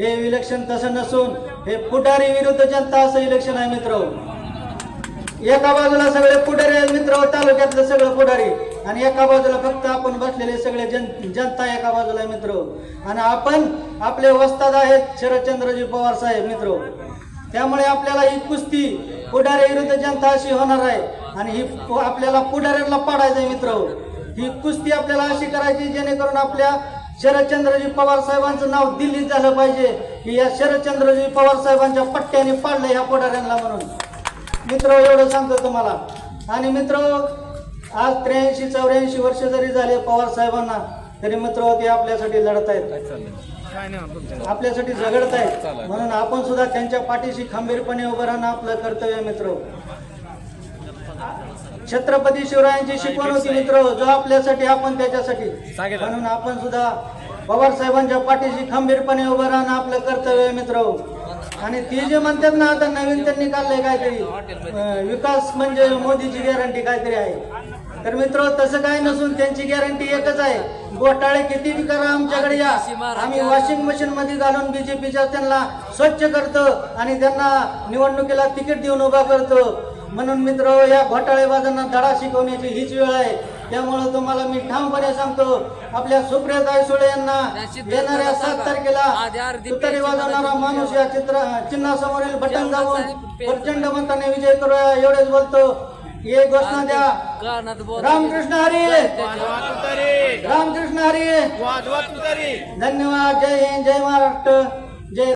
हे इलेक्शन तसं नसून हे पुढारी विरुद्ध जनता असं इलेक्शन आहे मित्र. एका बाजूला सगळे पुढारी आहेत मित्र. तालुक्यातले सगळं पुढारी. आणि एका बाजूला फक्त आपण बसलेले सगळे जन जनता एका बाजूला आहे मित्र. आणि आपण आपले वस्ताद आहेत शरदचंद्रजी पवार साहेब मित्र. त्यामुळे आपल्याला ही कुस्ती पुढारी विरुद्ध जनता अशी होणार आहे. आणि ही आपल्याला पुढाऱ्यांना पाडायचं आहे मित्र. ही कुस्ती आपल्याला अशी करायची जेणेकरून आपल्या शरदचंद्रजी पवार साहेबांचं नाव दिल्लीत झालं पाहिजे. की या शरदचंद्रजी पवार साहेबांच्या पट्ट्याने पाडलं ह्या पुढाऱ्यांना म्हणून. मित्र एवढं सांगतो तुम्हाला. आणि मित्र आज त्र्याऐंशी चौऱ्याऐंशी वर्ष जरी झाले पवार साहेबांना तरी मित्र ते आपल्यासाठी लढत आहेत आपल्यासाठी झगडत आहेत म्हणून आपण सुद्धा त्यांच्या पाठीशी खंबीरपणे उभं राहणं आपलं कर्तव्य मित्र. छत्रपती शिवरायांची शिकवण होती मित्र. जो आपल्यासाठी आपण त्याच्यासाठी. म्हणून आपण सुद्धा पवार साहेबांच्या पाठीशी खंबीरपणे उभं राहणं आपलं कर्तव्य आहे मित्र. आणि ते जे म्हणतात ना आता नवीन त्यांनी काढलंय काहीतरी. विकास म्हणजे मोदीची गॅरंटी काहीतरी आहे. तर मित्र तसं काय नसून त्यांची गॅरंटी एकच आहे. घोटाळे किती करा आमच्याकडे या. आम्ही वॉशिंग मशीन मध्ये घालून बीजेपीच्या त्यांना स्वच्छ करतो आणि त्यांना निवडणुकीला तिकीट देऊन उभा करतो. म्हणून मित्र या घोटाळेबाजांना धडा शिकवण्याची हीच वेळ आहे. त्यामुळे तुम्हाला मी ठामपणे सांगतो आपल्या सुप्रियाताई सुळे यांना येणाऱ्या सात तारखेला तुतारी वाजवणारा माणूस या चित्र चिन्हासमोरील बटन दाबून प्रचंड मताने विजय करूया एवढेच बोलतो. हे घोषणा द्या. रामकृष्ण हरी! रामकृष्ण हरी! धन्यवाद जय हिंद जय महाराष्ट्र जय